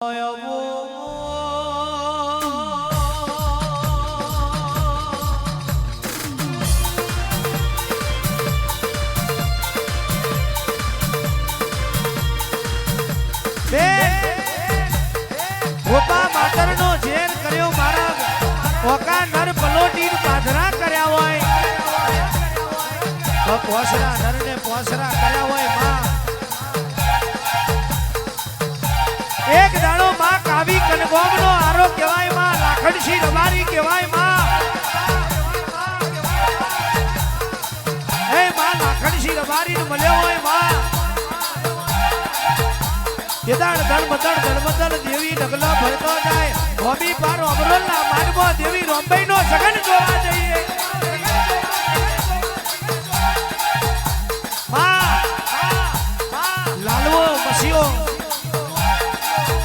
ગોપા કર્યો મારા ઓકા નર પલોટીન પાધરા કર્યા હોય. પોસરા નરને પોસરા કર્યા હોય એક દાડો માં કાવી કનગોમનો આરો કહેવાયમાં લાખણસી રબારી કહેવાયમાં. હે માં લાખણસી રબારી મળ્યો હોયમાં. કેદાર ધન મદન ધનમદન દેવી ડગલા ભરતો જાય. હોબી પાર અમરોલના માનવો દેવી રોંબઈ નો સગન જોવા જઈએ. લાલવો મસીઓ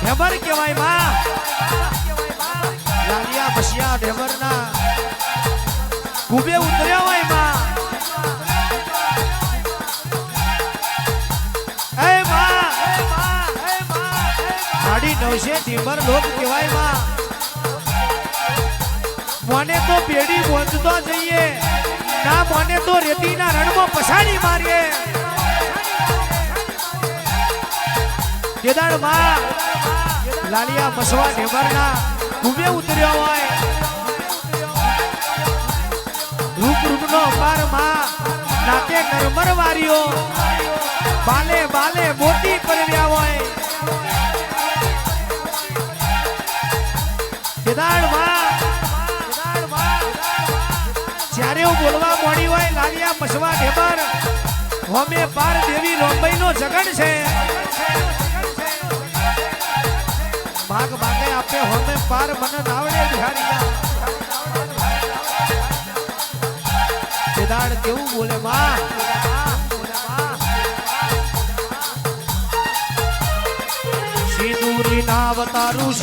હેબર કહેવાય મસિયા ઢેબરના ઉતર્યા હોયમાં. સાડી નવસે ઢીમર તો પેઢી બોંધતો જઈએ. ના, મોને તો રેતીના રણમાં પછાડી મારીએ. કેદારમાં, લાલિયા મસવા ઢેબરના કુબે ઉતર્યો હોય. નાકે નરમર બાલે બાલે મોટી પરવ્યા હોય. કેદારમાં જ્યારે હું બોલવા મોડી હોય, લાલિયા મસવા ઢેબર. હોમે પાર દેવી રોંબઈ નો જગણ છે. ભાગ ભાગે આપે હોમે પાર, મને નાવડે બિહારિયા. કેવું બોલે માં સિંદૂરી ના તારું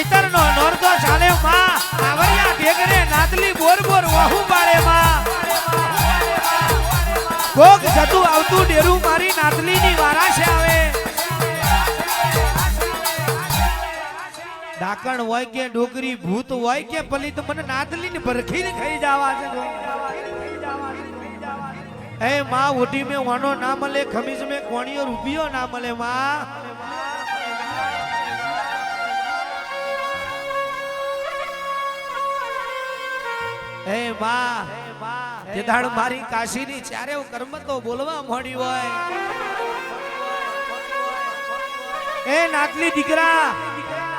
ચૈતર નો નોરતો ચાલે માં આવરિયા ઢેગરે નાદલી બોર બોર વાહુ પાડે માં કોક જતું આવતું ડેરું મારી નાદલી ની વારા છે આવે. ડાકણ હોય કે ડોકરી, ભૂત હોય કે પલી મને નાદલી ને ભરખીને ખાઈ જવા છે. એ માં ઓઢી મેં વાનો ના મળે ખમીજ મેં કોણીઓ રૂપિયો ના મળે માં. એ મા જે દાડ મારી કાશીની ચારે કર્મ તો બોલવા મોડી હોય. એ નાતલી દીકરા,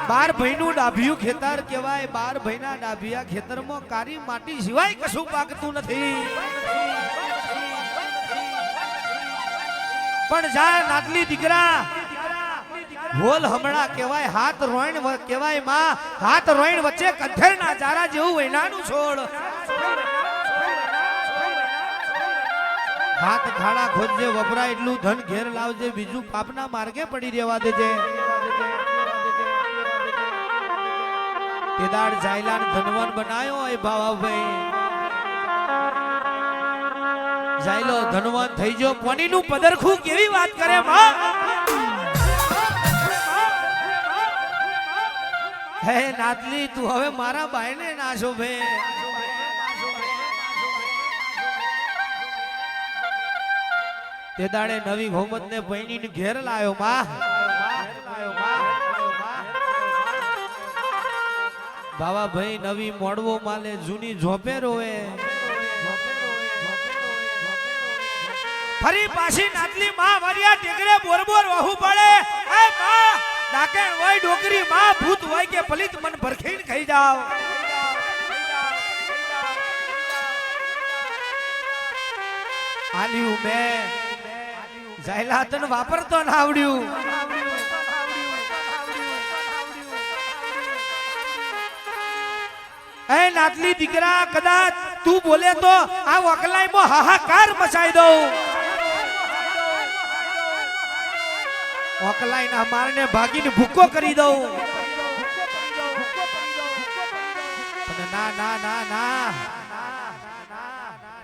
બાર ભાઈનું ડાભિયું ખેતર કહેવાય. બાર ભાઈના ડાભિયા ખેતરમાં કારી માટી સિવાય કશું પાકતું નથી. પણ જા નાતલી દીકરા બોલ હમણાં કહેવાય હાથ રોઈણ કેવાયમાં, હાથ રોઈણ વચ્ચે કથેરના ચારા જેવું વૈનાનું છોડ. હાથ ખાડા ખોદજે, વપરાય એટલું ધન, ઘેર લાવજે, બીજું પાપના માર્ગે પડી રહેવા દેજે. કેદાર જાયલાન ધનવાન બનાયો એ ભાવાભાઈ. જાયલો ધનવાન થઈ ગયો કોનીનું પદરખું કેવી વાત કરે માં? હે નાતલી, તું હવે મારા બાયને ના શોભે તે દાડે નવી મોહમ્મદ ને પૈણીને ઘેર લાયો, માં. બાવા ભાઈ, નવી મોડવો માલે, જૂની ઝોપે રોવે. ફરી પાછી નાતલી માં, વરિયા ટેકરે બોરબોર બોર વહુ પડે. એ, માં. ડાકેણ હોય ડોકરી માં ભૂત હોય કે પલિત મન ભરખીને ખાઈ જાવ. આલ્યું મે. જાયલા તને વાપરતો ના આવડ્યું. એ નાતલી દીકરા કદાચ તું બોલે તો આ વકલાઈમાં હાહાકાર મચાઈ દઉં. વકલાઈના મારને ભાગીને ભૂકો કરી દઉં. ના ના ના ના.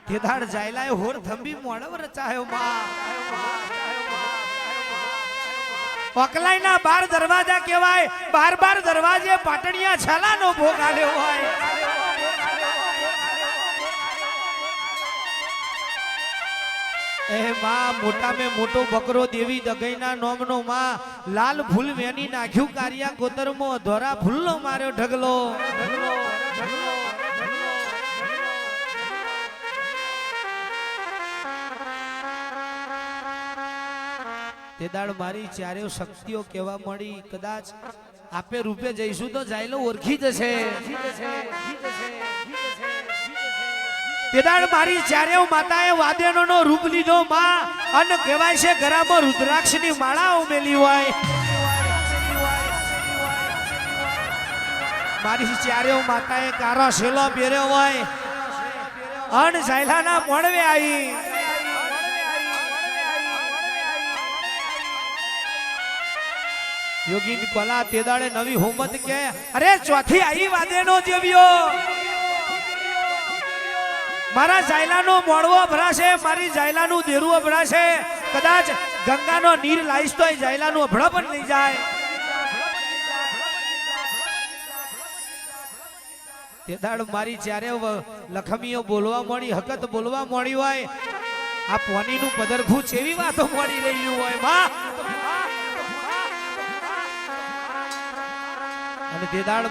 કેદાર જાયલાએ હોર થંભી મોડવ રચાયો માં. વકલાઈના બાર દરવાજા કહેવાય. બાર બાર દરવાજે પાટણિયા છાલાનો ભોગ આલ્યો હોય. એ માં, મોટા મોટો બકરો દેવી દગઈના નોમનો લાલ ફૂલ વેની નાખ્યું કારિયા કોતરમો ધોરા ફૂલનો માર્યો ઢગલો. તે દાડ મારી ચારેય શક્તિઓ કેવા મળી. કદાચ આપે રૂપે જઈશું તો જાયલો ઓળખી જશે. દાડ મારી ચારેય માતાએ વાદેનો નો રૂપ લીધો, માં અને કહેવાય છે ગરામાં રુદ્રાક્ષની માળા ઉમેલી હોય. મારી ચારેવ માતાએ કારો શેલો પહેર્યો હોય. અન સાયલાના મોણવે આવી. યોગીન કોલા તેદાડે નવી હોમત કે, અરે, ચોથી આઈ વાદેનો જેવ્યો. મારા જાયલાનો મોડવો ભરાશે, મારી જાયલાનું દેરું ભરાશે. કદાચ ગંગાનો નીર લાઈશ તો એ જાયલાનું અભળો પણ લઈ જાય. તે દાડ મારી જ્યારે લખમીઓ બોલવા મળી, હકત બોલવા મળી હોય, આ પોનીનું પદરખું જેવી વાતો મળી રહ્યું હોયમાં અને તે દાડ